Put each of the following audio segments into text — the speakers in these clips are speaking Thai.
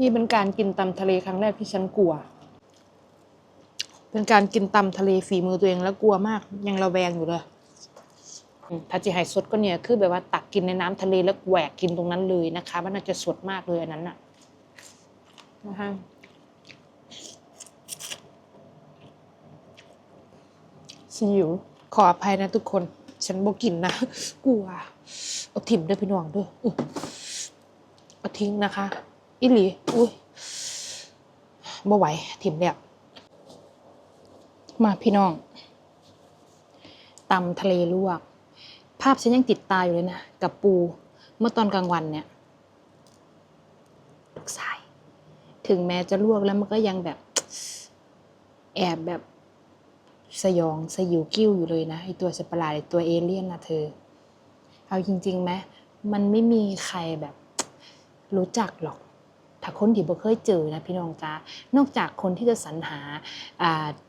นี่เป็นการกินตำทะเลครั้งแรกที่ฉันกลัว เป็นการกินตำทะเลฝีมือตัวเองแล้วกลัวมาก ยังระแวงอยู่เลยอืมถ้าจะให้สดก็เนี่ยคือแบบว่าตักกินในน้ำทะเลแล้วแหวกกินตรงนั้นเลยนะคะ มันน่าจะสดมากเลยอันนั้นน่ะนะคะฉันอยู่ขออภัยนะทุกคน ฉันบอกกินนะกลัวเอาถิ่มด้วยพี่น้องด้วยเอาทิ้งนะคะ อิหลีอุ้ยบ่ไหวถิ่มแล้วมาพี่น้องตำทะเลลวก ภาพฉันยังติดตาอยู่เลยนะ กับปูเมื่อตอนกลางวันเนี่ยลูกชาย ถึงแม้จะลวกแล้วมันก็ยังแบบ แอบแบบสยองสยิวกิ้วอยู่เลยนะไอตัวสัตว์ปลาไอตัวเอเลี่ยนนะเธอ เอาจริงๆไหมมันไม่มีใครแบบรู้จักหรอก ถ้าคนที่บ่เคยเจอนะพี่น้องจ้านอกจากคนที่จะสรรหา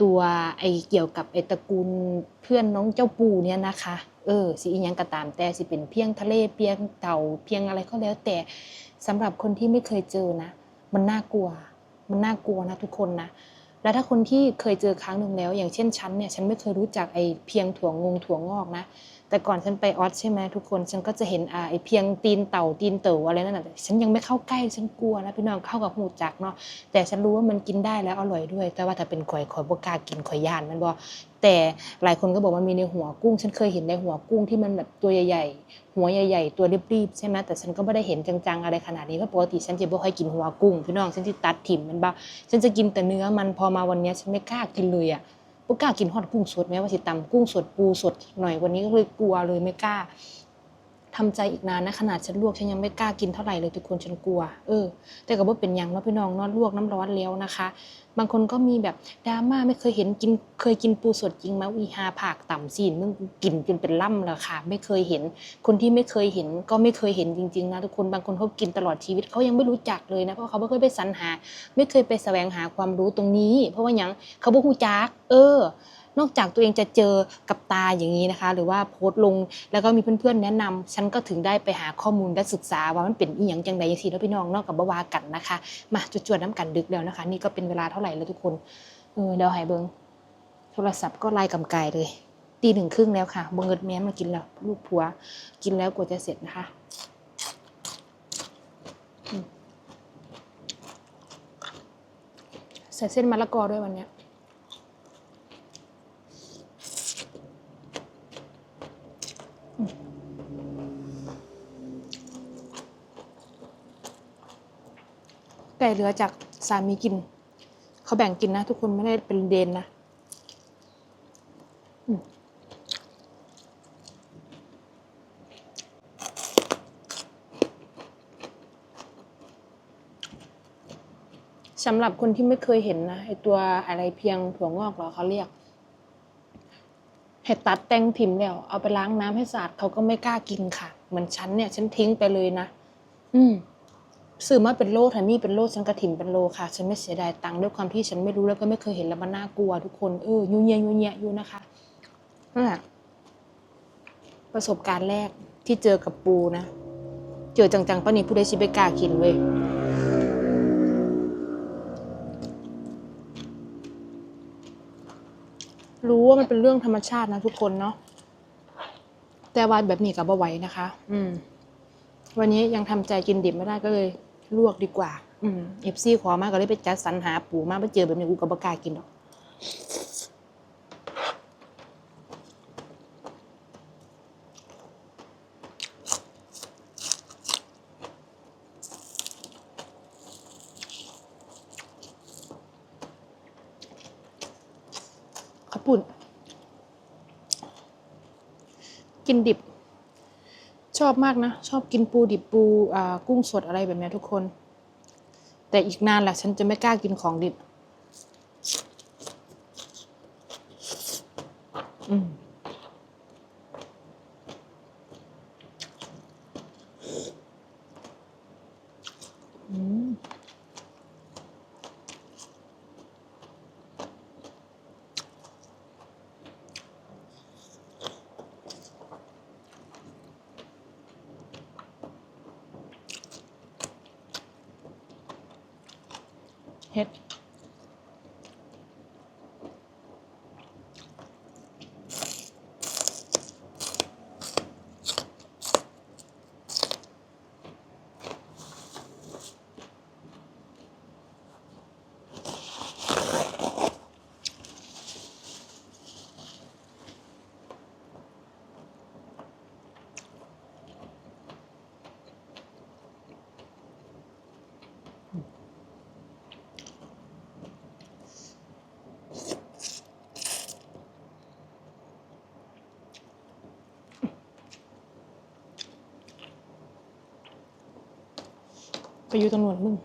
ตัวไอเกี่ยวกับไอตระกูลเพื่อนน้องเจ้าปูเนี่ยนะคะเออสิอีหยังก็ตามแต่สิเป็นเพียงทะเลเพียงเต่าเพียงอะไรก็แล้ว แต่สำหรับคนที่ไม่เคยเจอนะ มันน่ากลัว มันน่ากลัวนะทุกคนนะแล้วถ้าคนที่เคยเจอครั้งหนึ่งแล้ว อย่างเช่นฉันเนี่ยฉันไม่เคยรู้จักไอ้เพียงถั่วงงถั่วงอกนะ แต่ก่อนฉันไปออสใช่ไหมทุกคนฉันก็จะเห็นอ่าไอ้เพียงตีนเต่าตีนเต๋ออะไรนั่นน่ะฉันยังไม่เข้าใกล้ฉันกลัวนะพี่น้องเข้ากับหูจักเนาะแต่ฉันรู้ว่ามันกินได้แล้วอร่อยด้วย แต่ว่าถ้าเป็นข่อยข่อยบกล้ากินข่อยย่านมันบ่แต่หลายคนก็บอกว่ามีในหัวกุ้ง ฉันเคยเห็นในหัวกุ้งที่มันแบบตัวใหญ่ๆหัวใหญ่ๆตัวรีบๆใช่ไหมแต่ฉันก็ไม่ได้เห็นจังๆอะไรขนาดนี้เพราะปกติฉันจะบ่ค่อยกินหัวกุ้งพี่น้องฉันจะตัดถิ่มมันบ่ฉันจะกินแต่เนื้อมันพอมาวันนี้ฉันไม่กล้ากินเลยอะ กล้ากินฮอดกุ้งสดแม้ว่าสิตำกุ้งสดปูสดหน่อยวันนี้ก็เลยกลัวเลยไม่กล้า ทำใจอีกนานนะขนาดฉันลวกฉันยังไม่กล้ากินเท่าไหร่เลยทุกคนฉันกลัว เออ แต่ก็บ่เป็นยังเนาะพี่น้องนอลวกน้ำร้อนแล้วนะคะ บางคนก็มีแบบดราม่าไม่เคยเห็นกินเคยกินปูสดจริงไหมวีฮาผากต่ำซีนมึงกินจนเป็นล่ำแล้วค่ะ ไม่เคยเห็น คนที่ไม่เคยเห็นก็ไม่เคยเห็นจริงๆนะทุกคนบางคนเขากินตลอดชีวิตเขายังไม่รู้จักเลยนะเพราะเขาไม่เคยไปสรรหา ไม่เคยไปแสวงหาความรู้ตรงนี้ เพราะว่ายังเขาบ่ฮู้จัก เออ นอกจากตัวเองจะเจอกับตาอย่างนี้นะคะ หรือว่าโพสต์ลงแล้วก็มีเพื่อนๆแนะนำฉันก็ถึงได้ไปหาข้อมูลและศึกษาว่ามันเป็นอีหยังจังใดอย่างที่แล้วพี่น้องนอกกับบวากันนะคะ มาจุดจวดน้ำกันดึกแล้วนะคะ นี่ก็เป็นเวลาเท่าไหร่แล้วทุกคนเออเดี๋ยวใหายเบิงโทรศัพท์ก็ไล่กำไกายเลยตีหนึ่งครึ่งแล้วค่ะบังเอิญแม้มากินแล้วลูกผัว กินแล้วกว่าจะเสร็จนะคะใส่เส้นมะละกอด้วยวันเนี้ย ไก่เหลือจากสามีกิน เขาแบ่งกินนะ ทุกคนไม่ได้เป็นเดนนะสำหรับคนที่ไม่เคยเห็นนะไอตัวอะไรเพียงถั่วงอกเหรอเขาเรียกเห็ดตัดแตงทิมแล้ว เอาไปล้างน้ำให้สะอาดเขาก็ไม่กล้ากินค่ะ เหมือนฉันเนี่ย ฉันทิ้งไปเลยนะ อืม ซื้อมาเป็นโลแถมมีเป็นโลฉันกระถิ่มเป็นโลค่ะ ฉันไม่เสียดายตังค์ด้วยความที่ฉันไม่รู้แล้วก็ไม่เคยเห็นแล้วมันน่ากลัวทุกคนเออยูเงียยูเงียอยู่นะคะนั่นแหละประสบการณ์แรกที่เจอกับปูนะ เจอจังๆป้านี่ผู้ใดชิไปกล้ากินเว้ยรู้ว่ามันเป็นเรื่องธรรมชาตินะทุกคนเนาะแต่ว่าแบบนี้กับบ่ไหวนะคะ อืม วันนี้ยังทำใจกินดิบไม่ได้ก็เลย ลวกดีกว่า อืมเอฟซีขอมากก็เลยไปจัดสรรหาปูมาไปเจอแบบนี้กูก็บ่กล้ากินหรอกขาวปุ่นกินดิบ ชอบมากนะ ชอบกินปูดิบปูอ่ากุ้งสดอะไรแบบนี้ทุกคน แต่อีกนานแหละฉันจะไม่กล้ากินของดิบ ฮ็ อยู่ตำรวจมึง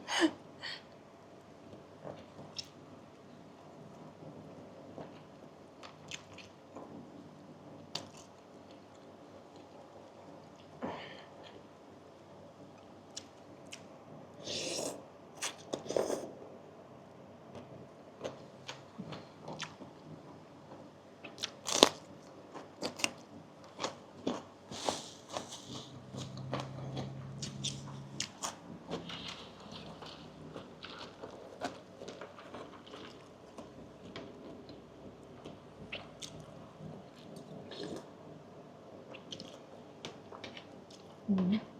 อื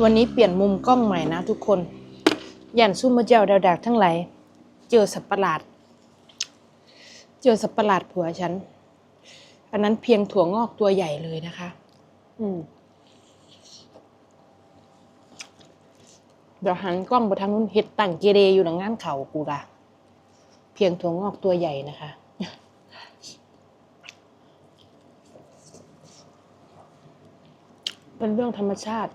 วันนี้เปลี่ยนมุมกล้องใหม่นะทุกคนยันซุ่มมาเจ้าดาวดักทั้งหลายเจอสัตว์ประหลาด เจอสัตว์ประหลาดผัวฉัน อันนั้นเพียงถั่วงอกตัวใหญ่เลยนะคะ อืมเดี๋ยวหันกล้องไปทางนู้นเห็ดตั้งเกเรอยู่หลังงานเขากูละเพียงถั่วงอกตัวใหญ่นะคะเป็นเรื่องธรรมชาติ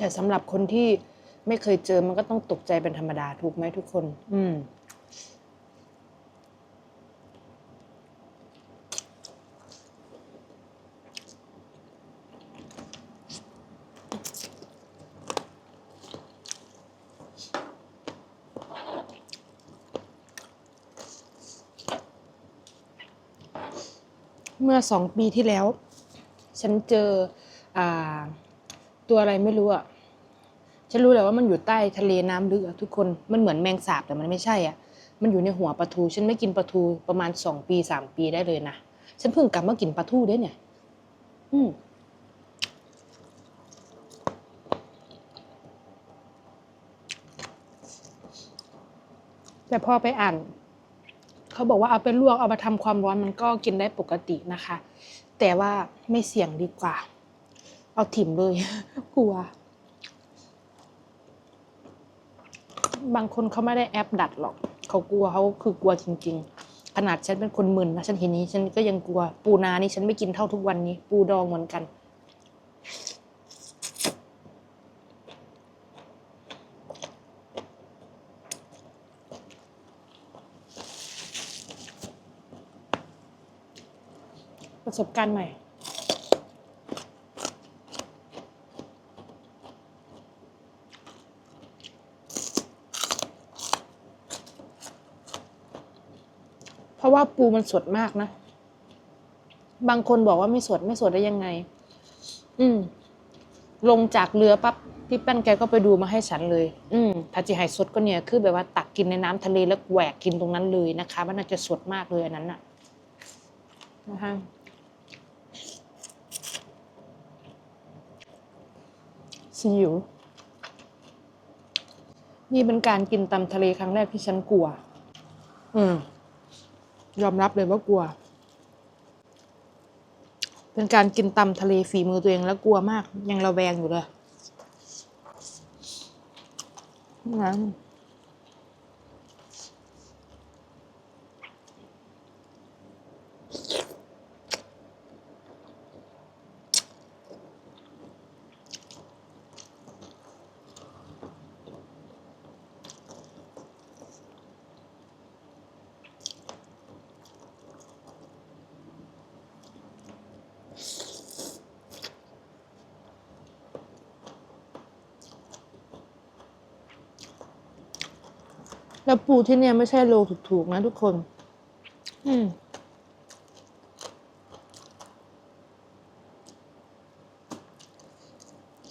แต่สำหรับคนที่ไม่เคยเจอมันก็ต้องตกใจเป็นธรรมดาถูกไหมทุกคน อืมเมื่อสองปีที่แล้ว ฉันเจออ่า ตัวอะไรไม่รู้อะฉันรู้แหละว่ามันอยู่ใต้ทะเลน้ำลึกอะทุกคนมันเหมือนแมงสาบแต่มันไม่ใช่อะ มันอยู่ในหัวปลาทู ฉันไม่กินปลาทูประมาณสองปีสามปีได้เลยนะฉันเพิ่งกลับมากินปลาทูได้เนี่ย อืมแต่พอไปอ่าน เขาบอกว่าเอาไปลวกเอามาทำความร้อนมันก็กินได้ปกตินะคะ แต่ว่าไม่เสี่ยงดีกว่า เอาถิ่มเลยกลัว บางคนเขาไม่ได้แอปดัดหรอก เขากลัวเขาคือกลัวจริง ๆ ขนาดฉันเป็นคนมึนนะฉันเห็นนี้ ฉันก็ยังกลัว ปูนานี่ฉันไม่กินเท่าทุกวันนี้ ปูดองเหมือนกันประสบการณ์ใหม่ เพราะ ว่าปูมันสดมากนะ บางคนบอกว่าไม่สดไม่สดได้ยังไง อืม ลงจากเรือปั๊บพี่แป้นแกก็ไปดูมาให้ฉันเลย อืมถ้าจะให้สดก็เนี่ย คือแบบว่าตักกินในน้ำทะเลแล้วแหวกกินตรงนั้นเลยนะคะ มันน่าจะสดมากเลยอันนั้นน่ะนะคะซีอิ๊วนี่เป็นการกินตำทะเลครั้งแรกที่ฉันกลัว อืม ยอมรับเลยว่ากลัว เป็นการกินตำทะเลฝีมือตัวเองแล้วกลัวมาก ยังระแวงอยู่เลยงั้น แล้วปูที่เนี่ยไม่ใช่โลถูกๆนะทุกคน อืม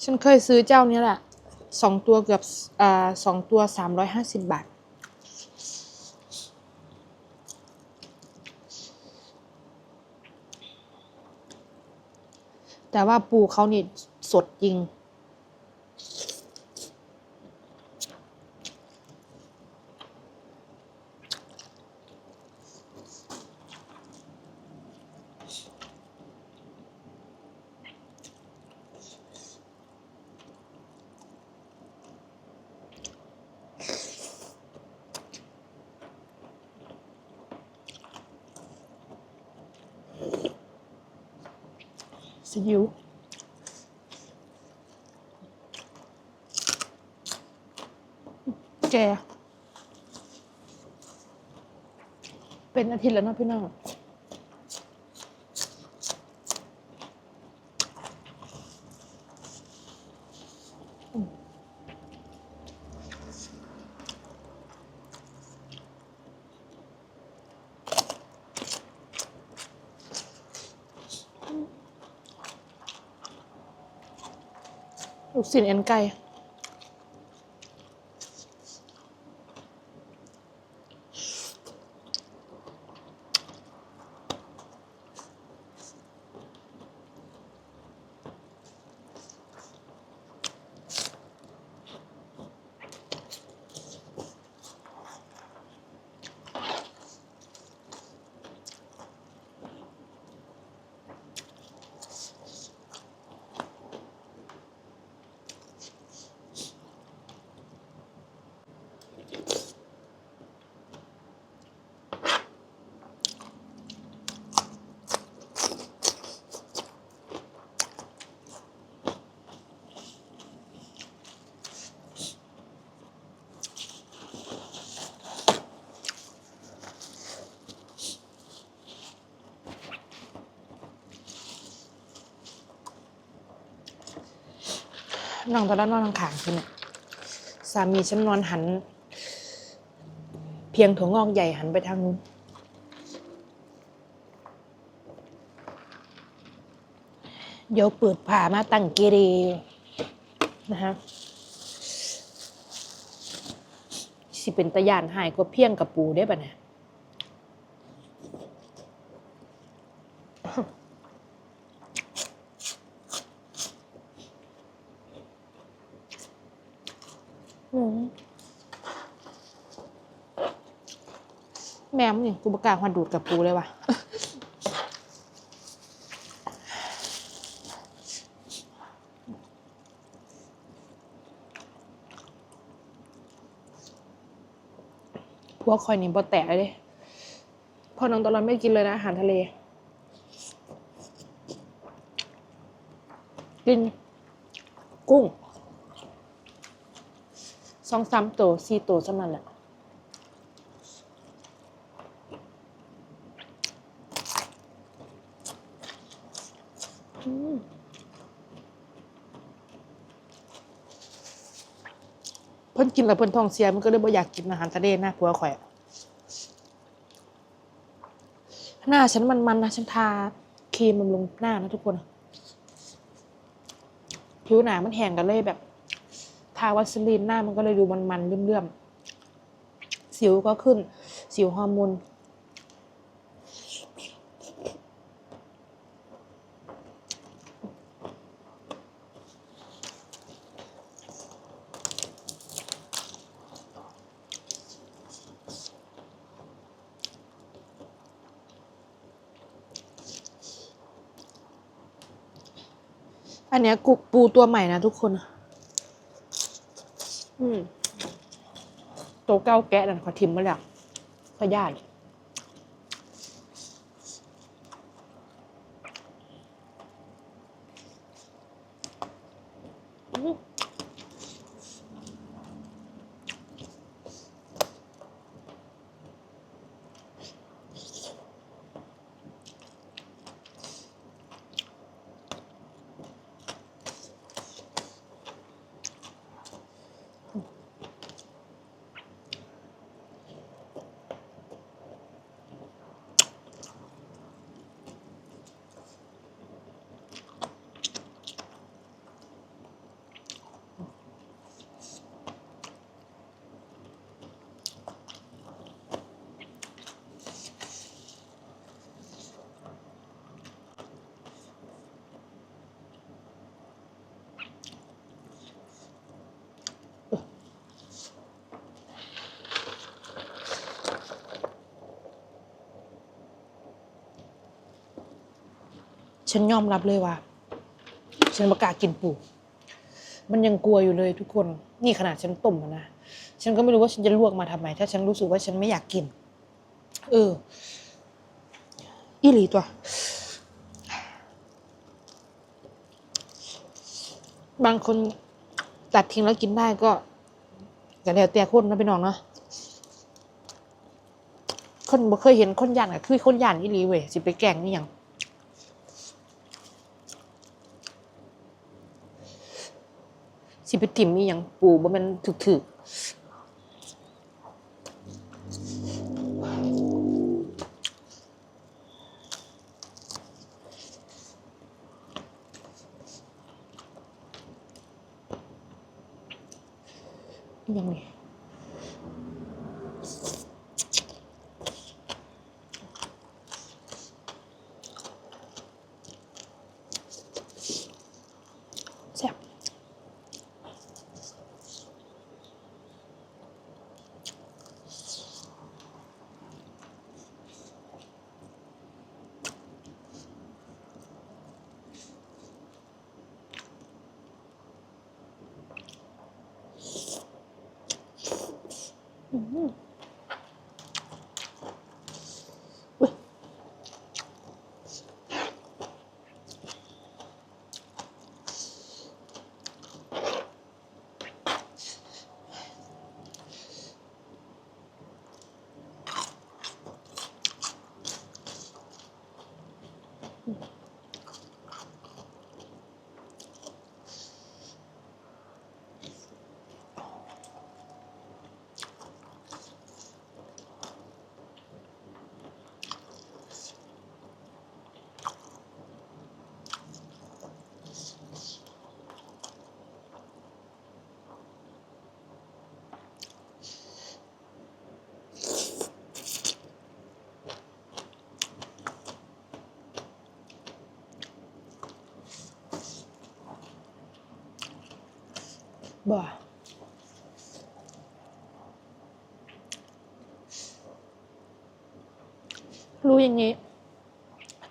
ฉันเคยซื้อเจ้านี้แหละ สองตัวเกือบอ่าสองตัวสามร้อยห้าสิบบาท แต่ว่าปูเขานี่สดจริง ซีอิ๊วแก เป็นอาทิตย์แล้วนะพี่น้อง ลูกศิลเอ็นไก่ นองตอนนั้นนอนทางขางฉันเนี่ยสามีฉันนอนหัน เพียงถั่วงอกใหญ่หันไปทางนู้นเดี๋ยวเปิดผ่ามาตั้งเกเรนะฮะสิเป็นตะยานหายก็เพียงกับปูได้ปะเนี่ย แม่มนี่กูประกาศหันดูดกับปูเลยว่ะพวกคอยนี่บ่แตะเลยพอน้องตอนนั้นไม่กินเลยนะอาหารทะเล กิน กุ้งสองสามตัวสี่ตัวสำนันแหละ พิ่นกินแล้วเพิ่นท้องเสียมันก็เลยบ่อยากกินอาหารทะเลนะผัวข่อยอะหน้าฉันมันๆนะฉันทาครีมบำรุงหน้านะทุกคน ผิวหนามันแห้งกันเลยแบบ ทาวัสลีนหน้ามันก็เลยดูมันๆเลื่อมๆสิวก็ขึ้น สิวฮอร์โมน อั นี้ยกุกปูตัวใหม่นะทุกคน อืมตัวเก้าแกะนั่นขอทิมมาแล้วพยาธิ ฉันยอมรับเลยว่า ฉันประกาศกินปูมันยังกลัวอยู่เลยทุกคน นี่ขนาดฉันต้มนะ ฉันก็ไม่รู้ว่าฉันจะลวกมาทำไม ถ้าฉันรู้สึกว่าฉันไม่อยากกิน เออ อีหลีตัว บางคนตัดทิ้งแล้วกินได้ก็ก็แล้วแต่คนนะพี่น้องเนาะ คนบ่เคยเห็นคนย่านก็คือคนย่านอีหลีเว้ยสิไปแกงนี่ยัง สิไปติ่มอีอย่างปูบ่แมันถึกๆอีหยังนี่ บ่รู้อย่างนี้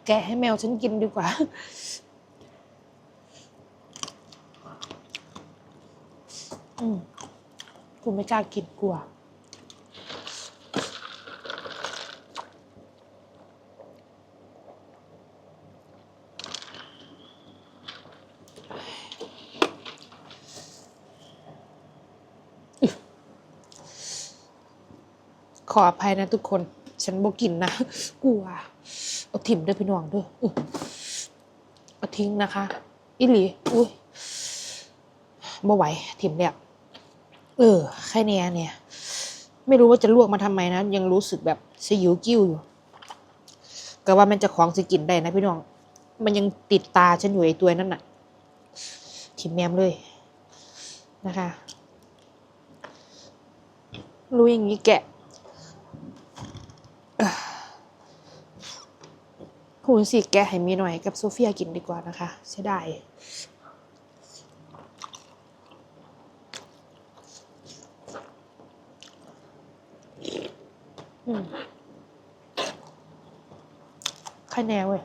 แกะให้แมวฉันกินดีกว่า อืมกูไม่กล้ากินกลัว ออภัยนะทุกคน ฉันบ่กินนะกลัวเอาถิ่มด้วยพี่น้องด้วยเอาทิ้งนะคะอิหลีอุ้ยบ่ไหวถิ่มแล้วเออแค่เนี้ยเนี่ย ไม่รู้ว่าจะลวกมาทำไมนะ ยังรู้สึกแบบสยิวกิ้วอยู่ก็ว่ามันจะของสิกินได้นะพี่น้อง มันยังติดตาฉันอยู่ไอ้ตัวนั่นน่ะถิ่มแมมเลยนะคะ รู้อย่างนี้แกะ หูสิแกให้มีหน่อยกับโซเฟียกินดีกว่านะคะ เสียดายคะแนนเว้ย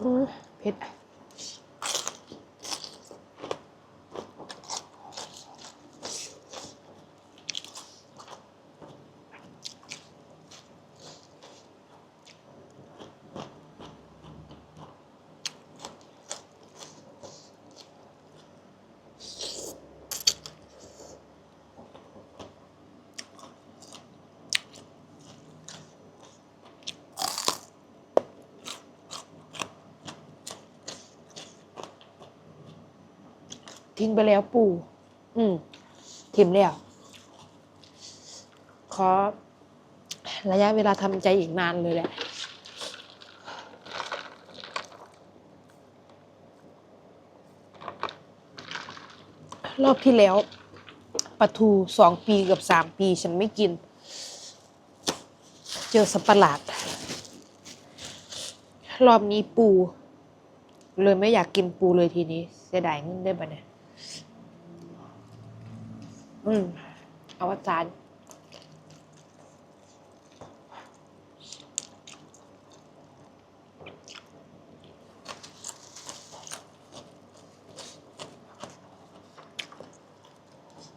อืมเผ็ด ทิ้งไปแล้วปู่ อืมทิมแล้ว ขอ ระยะเวลาทำใจอีกนานเลยแหละรอบที่แล้วปลาทูสองปีกับสามปีฉันไม่กิน เจอสัตว์ประหลาด รอบนี้ปู เลยไม่อยากกินปูเลยทีนี้ เสียดายเงินได้ปะเนี่ย อืมเอาอาจารย์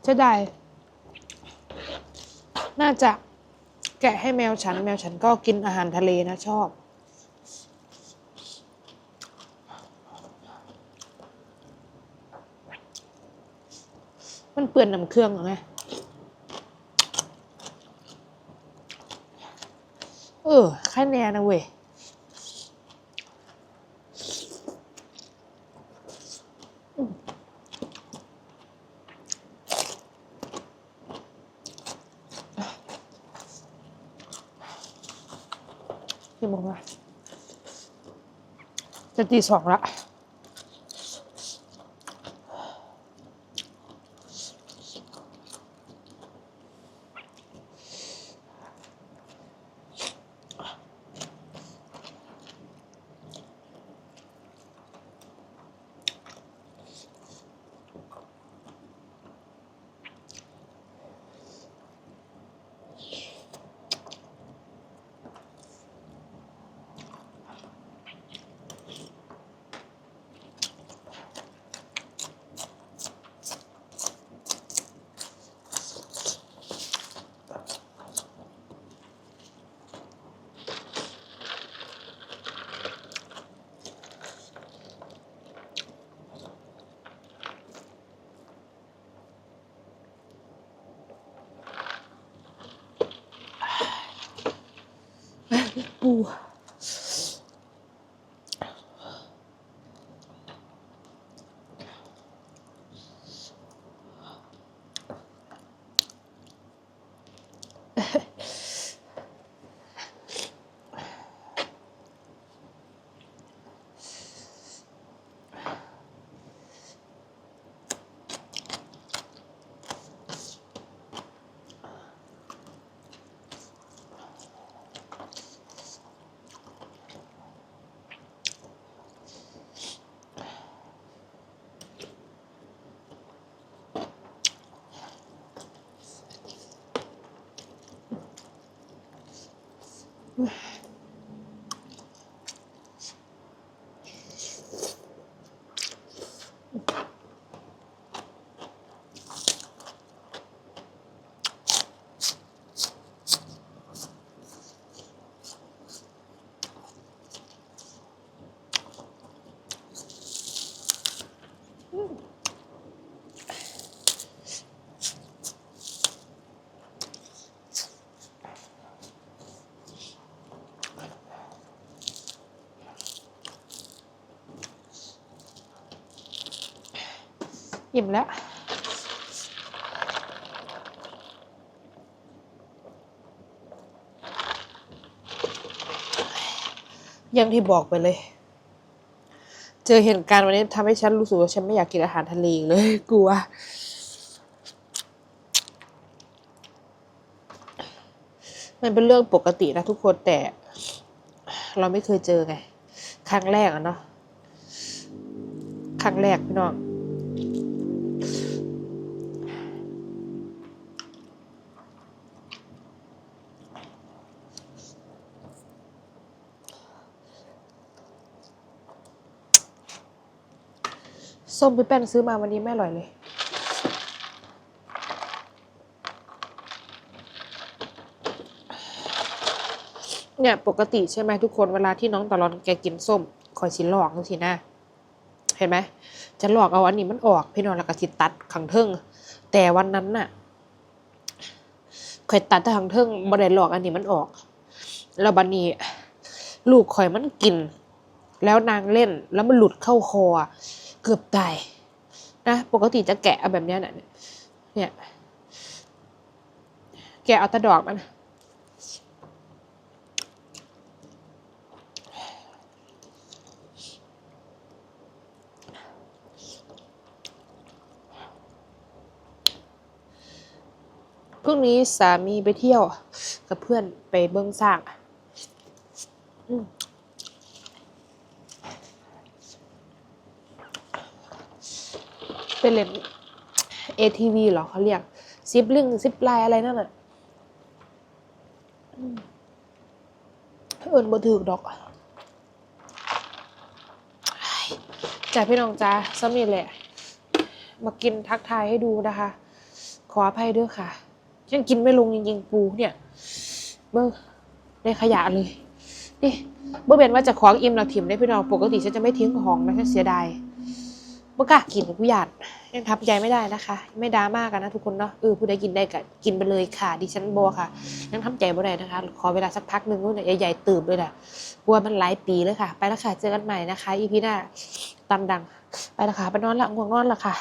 จะได้ น่าจะแกะให้แมวฉัน แมวฉันก็กินอาหารทะเลนะชอบ มันเปื่อนน้ำเครื่องหรอไงเออแค่แน่นะเว้ยกี่โมงละจะตีสองละ ปู อิ่มแล้ว อย่างที่บอกไปเลย เจอเหตุการณ์วันนี้ทำให้ฉันรู้สึกว่าฉันไม่อยากกินอาหารทะเลเลย กลัว มันเป็นเรื่องปกตินะทุกคนแต่เราไม่เคยเจอไง ครั้งแรกอะเนาะ ครั้งแรกพี่น้อง ส้มพี่แป้นซื้อมาวันนี้ไม่อร่อยเลย เนี่ยปกติใช่ไหมทุกคนเวลาที่น้องตะลอนแกกินส้มคอยชิลอกสินะ เห็นไหมจะหลอกเอาอันนี้มันออก พี่น้องแล้วก็สิตัดขังเทิงแต่วันนั้นน่ะคอยตัดแต่ขังเทิงบ่ได้หลอกอันนี้มันออก แล้วบันนี้ ลูกคอยมันกิน แล้วนางเล่นแล้วมันหลุดเข้าคอ เกือบตายนะปกติจะแกะเอาแบบนี้น่ะเนี่ย แกะเอาตะดอกมันพรุ่งนี้สามีไปเที่ยวกับเพื่อนไปเบิ้องสร้าง อืม เป็นเล่น ATV เหรอเขาเรียกซิปลิงซิปไลน์อะไรนั่นน่ะอืมเอินบ่ถือดอกจ่าพี่น้องจ้าซ้ำนี่แหละ มากินทักทายให้ดูนะคะ ขออภัยด้วยค่ะฉันกินไม่ลงจริงๆปูเนี่ย เบิ่งในขยะเลย นี่เมื่อเป็นว่าจะของอิ่มเราถิ่มได้พี่น้องปกติฉันจะไม่ทิ้งของนะฉันเสียดายเมื่อกล้ากินกูหยาด ยังทับใจไม่ได้นะคะ ไม่ดราม่ากันนะทุกคนเนาะเออผู้ใดกินได้ก็กินไปเลยค่ะ ดิฉันบอค่ะ ยังทำใจไม่ได้นะคะ ขอเวลาสักพักหนึ่งนู่นใหญ่ๆตื่นเลยนะกลัวมันหลายปีเลยค่ะ ไปแล้วค่ะ เจอกันใหม่นะคะ อีพีหน้าตามดัง ไปแล้วค่ะไปนอนละง่วงนอนละค่ะ